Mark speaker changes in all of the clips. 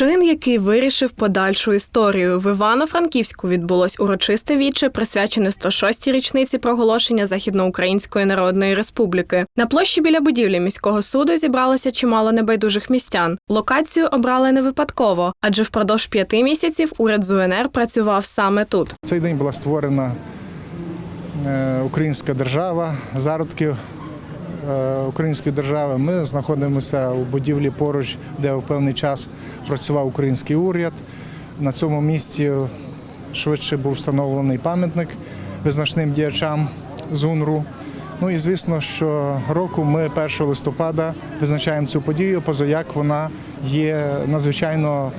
Speaker 1: Чин, який вирішив подальшу історію. В Івано-Франківську відбулось урочисте віче, присвячене 106-й річниці проголошення Західноукраїнської Народної Республіки. На площі біля будівлі міського суду зібралося чимало небайдужих містян. Локацію обрали не випадково, адже впродовж п'яти місяців уряд з УНР працював саме тут.
Speaker 2: Цей день була створена е, українська держава, зародки е, української держави. Ми знаходимося у будівлі поруч, де в певний час працював український уряд. На цьому місці швидше був встановлений пам'ятник визначним діячам з УНРУ. Ну і звісно, що року ми 1 листопада визначаємо цю подію, позаяк вона є надзвичайно е,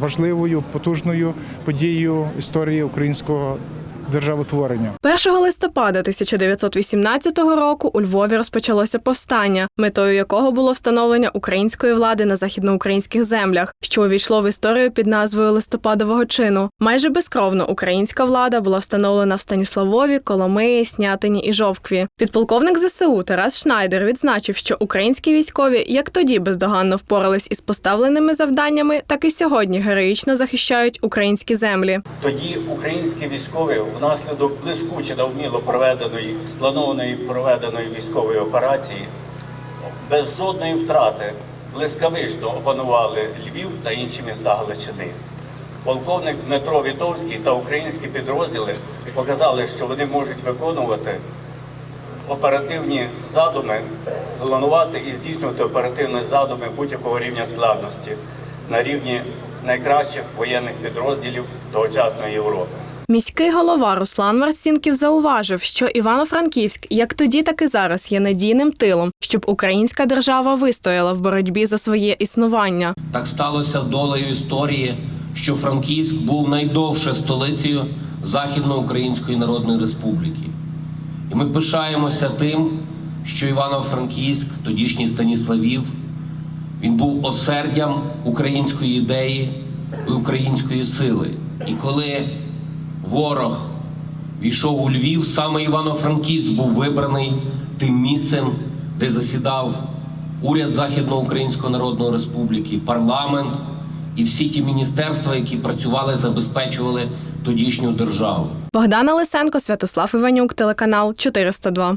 Speaker 2: важливою, потужною подією історії українського державотворення.
Speaker 1: 1 листопада 1918 року у Львові розпочалося повстання, метою якого було встановлення української влади на західноукраїнських землях, що увійшло в історію під назвою листопадового чину. Майже безкровно українська влада була встановлена в Станіславові, Коломиї, Снятині і Жовкві. Підполковник ЗСУ Тарас Шнайдер відзначив, що українські військові як тоді бездоганно впорались із поставленими завданнями, так і сьогодні героїчно захищають українські землі.
Speaker 3: Тоді українські військові внаслідок блискуче та вміло проведеної, спланованої проведеної військової операції без жодної втрати блискавично опанували Львів та інші міста Галичини. Полковник Дмитро Вітовський та українські підрозділи показали, що вони можуть виконувати оперативні задуми, планувати і здійснювати оперативні задуми будь-якого рівня складності на рівні найкращих воєнних підрозділів тогочасної Європи.
Speaker 1: Міський голова Руслан Марцінків зауважив, що Івано-Франківськ як тоді, так і зараз є надійним тилом, щоб українська держава вистояла в боротьбі за своє існування.
Speaker 4: Так сталося долею історії, що Франківськ був найдовше столицею Західноукраїнської Народної Республіки. І ми пишаємося тим, що Івано-Франківськ, тодішній Станіславів, він був осердям української ідеї і української сили. І коли ворог війшов у Львів, саме Івано-Франківськ був вибраний тим місцем, де засідав уряд Західноукраїнської Народної Республіки, парламент і всі ті міністерства, які працювали, забезпечували тодішню державу.
Speaker 1: Богдана Лисенко, Святослав Іванюк, телеканал 402.